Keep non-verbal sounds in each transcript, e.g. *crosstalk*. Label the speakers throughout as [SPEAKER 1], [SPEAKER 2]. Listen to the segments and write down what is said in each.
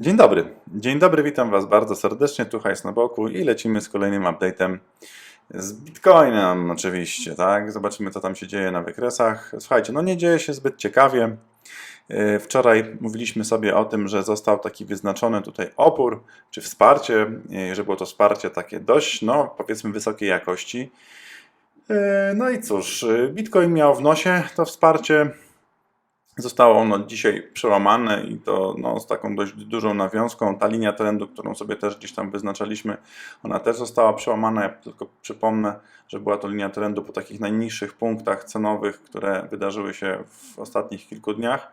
[SPEAKER 1] Dzień dobry. Dzień dobry, witam Was bardzo serdecznie. Tu hajs na boku i lecimy z kolejnym update'em z Bitcoinem oczywiście, tak? Zobaczymy, co tam się dzieje na wykresach. Słuchajcie, no nie dzieje się zbyt ciekawie. Yy, Wczoraj mówiliśmy sobie o tym, że został taki wyznaczony tutaj opór, czy wsparcie, yy, że było to wsparcie takie dość, no powiedzmy wysokiej jakości. Yy, No i cóż, Bitcoin miał w nosie to wsparcie, Zostało ono dzisiaj przełamane i to no, z taką dość dużą nawiązką. Ta linia trendu, którą sobie też gdzieś tam wyznaczaliśmy, ona też została przełamana. Ja tylko przypomnę, że była to linia trendu po takich najniższych punktach cenowych, które wydarzyły się w ostatnich kilku dniach.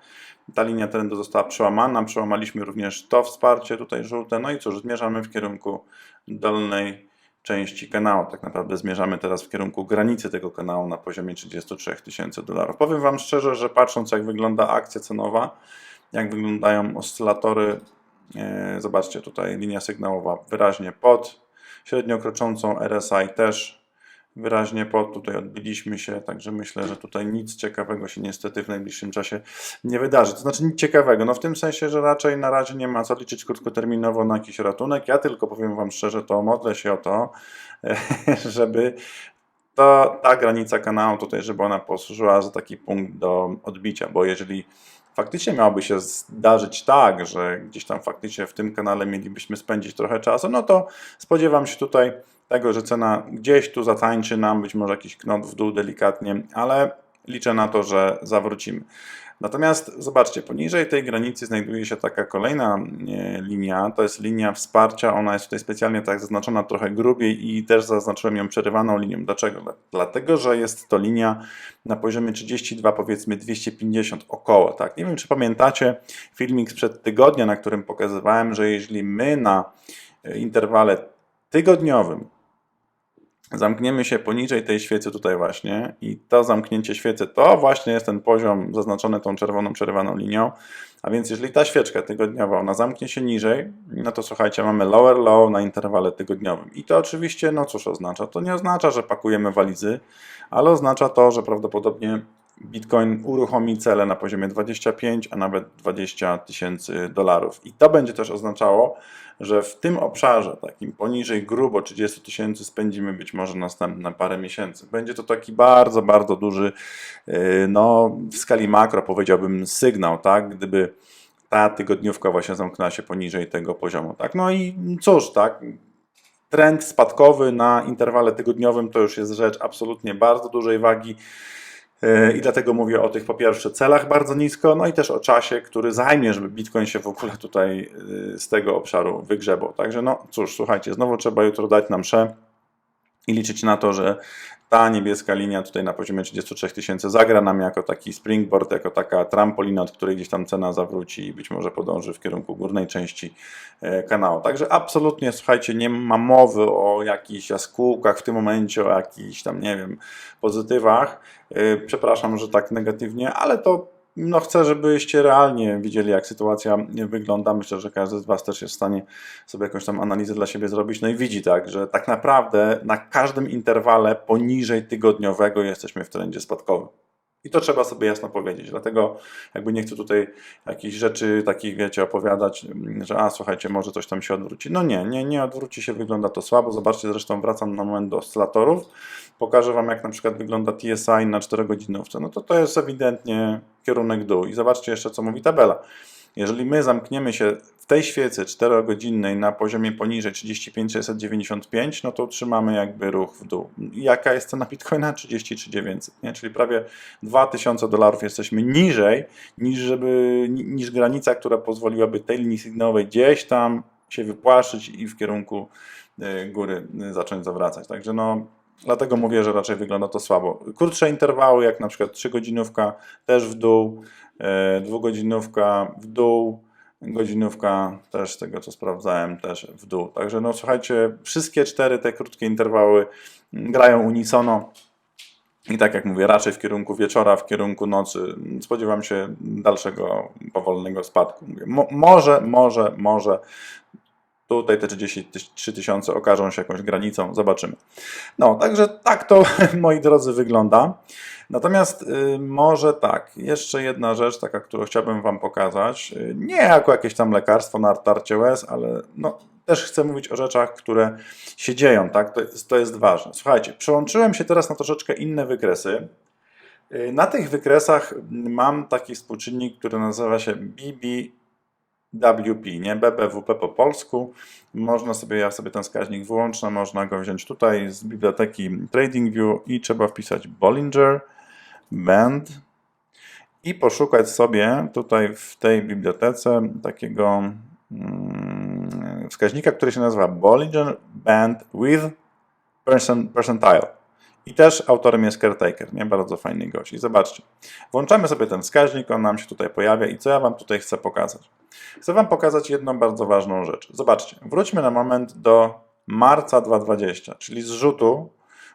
[SPEAKER 1] Ta linia trendu została przełamana. Przełamaliśmy również to wsparcie tutaj żółte. No i cóż, zmierzamy w kierunku dolnej części kanału. Tak naprawdę zmierzamy teraz w kierunku granicy tego kanału na poziomie 33 tysięcy dolarów. Powiem Wam szczerze, że patrząc jak wygląda akcja cenowa, jak wyglądają oscylatory, e, zobaczcie tutaj linia sygnałowa wyraźnie pod, średnio kroczącą RSI też wyraźnie pod, tutaj odbiliśmy się, także myślę, że tutaj nic ciekawego się niestety w najbliższym czasie nie wydarzy. To znaczy nic ciekawego, no w tym sensie, że raczej na razie nie ma co liczyć krótkoterminowo na jakiś ratunek. Ja tylko powiem Wam szczerze, to modlę się o to, *laughs* żeby to, ta granica kanału tutaj, żeby ona posłużyła za taki punkt do odbicia, bo jeżeli faktycznie miałoby się zdarzyć tak, że gdzieś tam faktycznie w tym kanale mielibyśmy spędzić trochę czasu, no to spodziewam się tutaj tego, że cena gdzieś tu zatańczy nam, być może jakiś knot w dół delikatnie, ale liczę na to, że zawrócimy. Natomiast zobaczcie, poniżej tej granicy znajduje się taka kolejna e, linia, to jest linia wsparcia, ona jest tutaj specjalnie tak zaznaczona trochę grubiej i też zaznaczyłem ją przerywaną linią. Dlaczego? Dla- Dlatego, że jest to linia na poziomie 32, powiedzmy 250 około, tak? Nie wiem, czy pamiętacie filmik sprzed tygodnia, na którym pokazywałem, że jeśli my na e, interwale tygodniowym zamkniemy się poniżej tej świecy tutaj właśnie i to zamknięcie świecy to właśnie jest ten poziom zaznaczony tą czerwoną przerywaną linią, a więc jeżeli ta świeczka tygodniowa ona zamknie się niżej, no to słuchajcie, mamy lower low na interwale tygodniowym i to oczywiście, no cóż oznacza? To nie oznacza, że pakujemy walizy, ale oznacza to, że prawdopodobnie Bitcoin uruchomi cele na poziomie 25, a nawet 20 tysięcy dolarów. I to będzie też oznaczało, że w tym obszarze, takim poniżej grubo 30 tysięcy, spędzimy być może następne parę miesięcy. Będzie to taki bardzo, bardzo duży, yy, no w skali makro powiedziałbym sygnał, tak, gdyby ta tygodniówka właśnie zamknęła się poniżej tego poziomu, tak. No i cóż, tak, trend spadkowy na interwale tygodniowym to już jest rzecz absolutnie bardzo dużej wagi. Yy, I dlatego mówię o tych po pierwsze celach bardzo nisko, no i też o czasie, który zajmie, żeby Bitcoin się w ogóle tutaj yy, z tego obszaru wygrzebał. Także no cóż, słuchajcie, znowu trzeba jutro dać nam mszę i liczyć na to, że ta niebieska linia tutaj na poziomie 33 tysięcy zagra nam jako taki springboard, jako taka trampolina, od której gdzieś tam cena zawróci i być może podąży w kierunku górnej części e, kanału. Także absolutnie, słuchajcie, nie ma mowy o jakichś jaskółkach w tym momencie, o jakichś tam, nie wiem, pozytywach. E, Przepraszam, że tak negatywnie, ale to no chcę, żebyście realnie widzieli, jak sytuacja wygląda. Myślę, że każdy z Was też jest w stanie sobie jakąś tam analizę dla siebie zrobić. No i widzi tak, że tak naprawdę na każdym interwale poniżej tygodniowego jesteśmy w trendzie spadkowym. I to trzeba sobie jasno powiedzieć. Dlatego jakby nie chcę tutaj jakichś rzeczy takich, wiecie, opowiadać, że a słuchajcie, może coś tam się odwróci. No nie, nie, nie odwróci się, wygląda to słabo. Zobaczcie, zresztą wracam na moment do oscylatorów. Pokażę Wam, jak na przykład wygląda TSI na 4-godzinówce. No to to jest ewidentnie kierunek dół. I zobaczcie jeszcze, co mówi tabela. Jeżeli my zamkniemy się w tej świecy 4-godzinnej na poziomie poniżej 35,695, no to utrzymamy jakby ruch w dół. Jaka jest cena Bitcoina? 33,900, nie? czyli prawie 2000 dolarów jesteśmy niżej niż, żeby, ni- niż granica, która pozwoliłaby tej linii sygnałowej gdzieś tam się wypłaszczyć i w kierunku y, góry y, zacząć zawracać. Także no, dlatego mówię, że raczej wygląda to słabo. Krótsze interwały, jak na przykład 3 godzinówka też w dół, e, dwugodzinówka w dół, godzinówka też z tego co sprawdzałem też w dół. Także no słuchajcie, wszystkie cztery te krótkie interwały mm, grają unisono. I tak jak mówię, raczej w kierunku wieczora, w kierunku nocy spodziewam się dalszego powolnego spadku. Mówię, mo, może, może, może Tutaj te 33 tysiące okażą się jakąś granicą, zobaczymy. No, także tak to, *laughs* moi drodzy, wygląda. Natomiast y, może tak, jeszcze jedna rzecz, taka, którą chciałbym Wam pokazać. Y, nie jako jakieś tam lekarstwo na tarcie łez, ale no, też chcę mówić o rzeczach, które się dzieją, tak? To jest, to jest ważne. Słuchajcie, przełączyłem się teraz na troszeczkę inne wykresy. Y, Na tych wykresach mam taki współczynnik, który nazywa się BBWP, nie BBWP po polsku. Można sobie, ja sobie ten wskaźnik wyłączę, można go wziąć tutaj z biblioteki TradingView i trzeba wpisać Bollinger Band i poszukać sobie tutaj w tej bibliotece takiego mm, wskaźnika, który się nazywa Bollinger Band with percent, Percentile. I też autorem jest Caretaker, nie? Bardzo fajny gość. I zobaczcie, włączamy sobie ten wskaźnik, on nam się tutaj pojawia i co ja Wam tutaj chcę pokazać? Chcę Wam pokazać jedną bardzo ważną rzecz. Zobaczcie, wróćmy na moment do marca 2020, czyli zrzutu,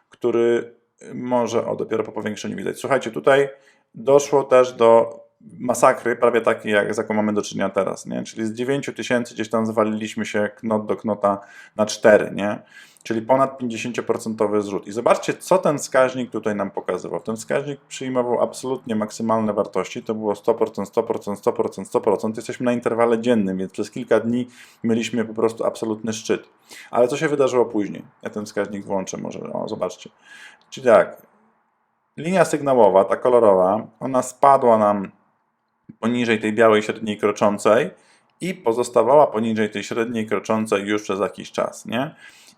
[SPEAKER 1] który może, o dopiero po powiększeniu widać. Słuchajcie, tutaj doszło też do masakry, prawie takiej, jak z jaką mamy do czynienia teraz, nie? Czyli z 9 tysięcy gdzieś tam zwaliliśmy się knot do knota na 4, nie? Czyli ponad 50% zrzut. I zobaczcie, co ten wskaźnik tutaj nam pokazywał. Ten wskaźnik przyjmował absolutnie maksymalne wartości. To było 100%, 100%, 100%, 100%. Jesteśmy na interwale dziennym, więc przez kilka dni mieliśmy po prostu absolutny szczyt. Ale co się wydarzyło później? Ja ten wskaźnik włączę może. O, zobaczcie. Czyli tak, linia sygnałowa, ta kolorowa, ona spadła nam poniżej tej białej średniej kroczącej i pozostawała poniżej tej średniej kroczącej już przez jakiś czas, nie?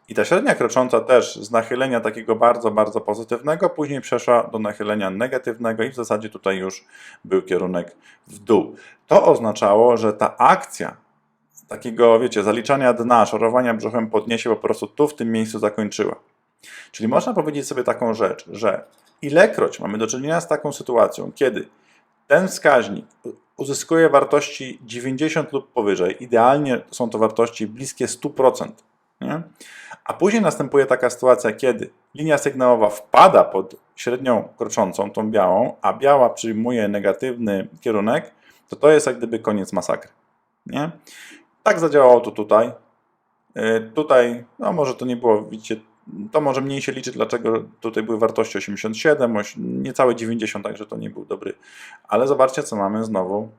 [SPEAKER 1] I ta średnia krocząca też z nachylenia takiego bardzo, bardzo pozytywnego, później przeszła do nachylenia negatywnego i w zasadzie tutaj już był kierunek w dół. To oznaczało, że ta akcja takiego, wiecie, zaliczania dna, szorowania brzuchem pod się po prostu tu w tym miejscu zakończyła. Czyli można powiedzieć sobie taką rzecz, że ilekroć mamy do czynienia z taką sytuacją, kiedy ten wskaźnik uzyskuje wartości 90 lub powyżej, idealnie są to wartości bliskie 100%, nie? a później następuje taka sytuacja, kiedy linia sygnałowa wpada pod średnią kroczącą, tą białą, a biała przyjmuje negatywny kierunek, to to jest jak gdyby koniec masakry. Nie? Tak zadziałało to tutaj. Yy, Tutaj, no może to nie było, widzicie, to może mniej się liczy, dlaczego tutaj były wartości 87, oś- niecałe 90, także to nie był dobry. Ale zobaczcie, co mamy znowu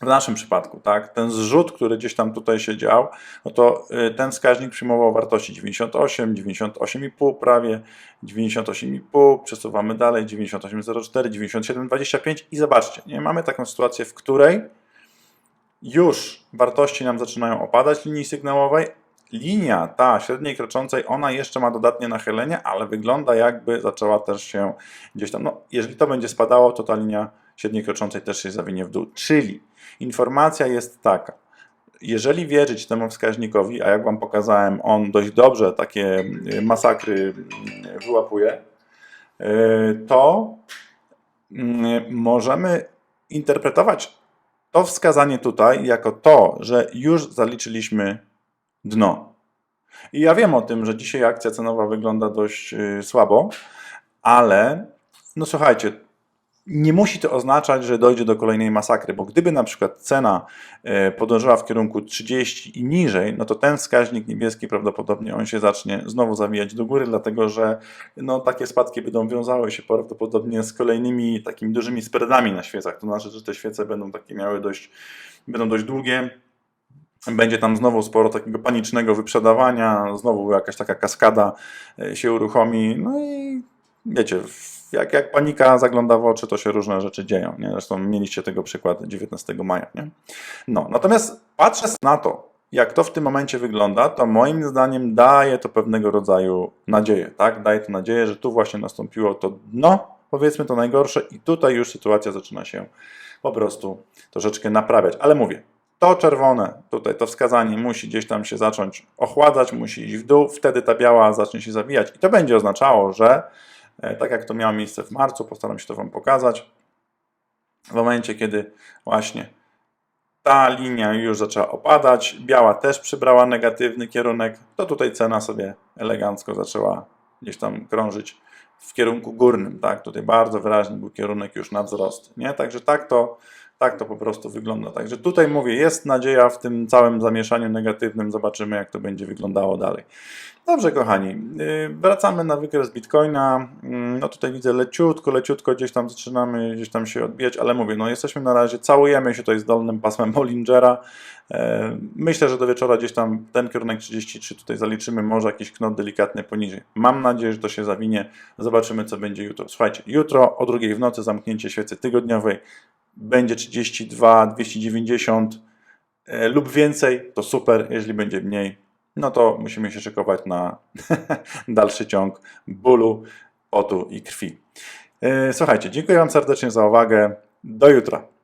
[SPEAKER 1] w naszym przypadku, tak? Ten zrzut, który gdzieś tam tutaj się dział, no to y, ten wskaźnik przyjmował wartości 98, 98,5 prawie, 98,5, przesuwamy dalej, 98,04, 97,25 i zobaczcie, nie? Mamy taką sytuację, w której już wartości nam zaczynają opadać linii sygnałowej. Linia ta średniej kroczącej, ona jeszcze ma dodatnie nachylenie, ale wygląda jakby zaczęła też się gdzieś tam, no jeżeli to będzie spadało, to ta linia średniej kroczącej też się zawinie w dół. Czyli informacja jest taka, jeżeli wierzyć temu wskaźnikowi, a jak Wam pokazałem, on dość dobrze takie y, masakry y, wyłapuje, y, to możemy interpretować to wskazanie tutaj jako to, że już zaliczyliśmy dno. I ja wiem o tym, że dzisiaj akcja cenowa wygląda dość y, słabo, ale no słuchajcie, nie musi to oznaczać, że dojdzie do kolejnej masakry, bo gdyby na przykład cena y, podążyła w kierunku 30 i niżej, no to ten wskaźnik niebieski prawdopodobnie on się zacznie znowu zawijać do góry, dlatego że no, takie spadki będą wiązały się prawdopodobnie z kolejnymi takimi dużymi spreadami na świecach. To znaczy, że te świece będą takie miały dość, będą dość długie, będzie tam znowu sporo takiego panicznego wyprzedawania, znowu jakaś taka kaskada e, się uruchomi, no i wiecie, jak, jak panika zagląda w oczy, to się różne rzeczy dzieją, nie? Zresztą mieliście tego przykład 19 maja, nie? No, natomiast patrząc na to, jak to w tym momencie wygląda, to moim zdaniem daje to pewnego rodzaju nadzieję, tak? Daje to nadzieję, że tu właśnie nastąpiło to dno, powiedzmy to najgorsze i tutaj już sytuacja zaczyna się po prostu troszeczkę naprawiać, ale mówię, to czerwone, tutaj to wskazanie musi gdzieś tam się zacząć ochładzać, musi iść w dół, wtedy ta biała zacznie się zawijać i to będzie oznaczało, że e, tak jak to miało miejsce w marcu, postaram się to Wam pokazać, w momencie kiedy właśnie ta linia już zaczęła opadać, biała też przybrała negatywny kierunek, to tutaj cena sobie elegancko zaczęła gdzieś tam krążyć w kierunku górnym, tak? Tutaj bardzo wyraźny był kierunek już na wzrost, nie? Także tak to, Tak to po prostu wygląda. Także tutaj mówię, jest nadzieja w tym całym zamieszaniu negatywnym. Zobaczymy, jak to będzie wyglądało dalej. Dobrze, kochani, yy, wracamy na wykres Bitcoina. Mm, No tutaj widzę leciutko, leciutko gdzieś tam zaczynamy gdzieś tam się odbijać, ale mówię, no jesteśmy na razie, całujemy się tutaj z dolnym pasmem *laughs* Bollingera. E, Myślę, że do wieczora gdzieś tam ten kierunek 33 tutaj zaliczymy, może jakiś knot delikatny poniżej. Mam nadzieję, że to się zawinie. Zobaczymy, co będzie jutro. Słuchajcie, jutro o drugiej w nocy zamknięcie świecy tygodniowej będzie 32, 290 e, lub więcej, to super. Jeśli będzie mniej, no to musimy się szykować na *laughs* dalszy ciąg bólu, potu i krwi. E, Słuchajcie, dziękuję Wam serdecznie za uwagę. Do jutra.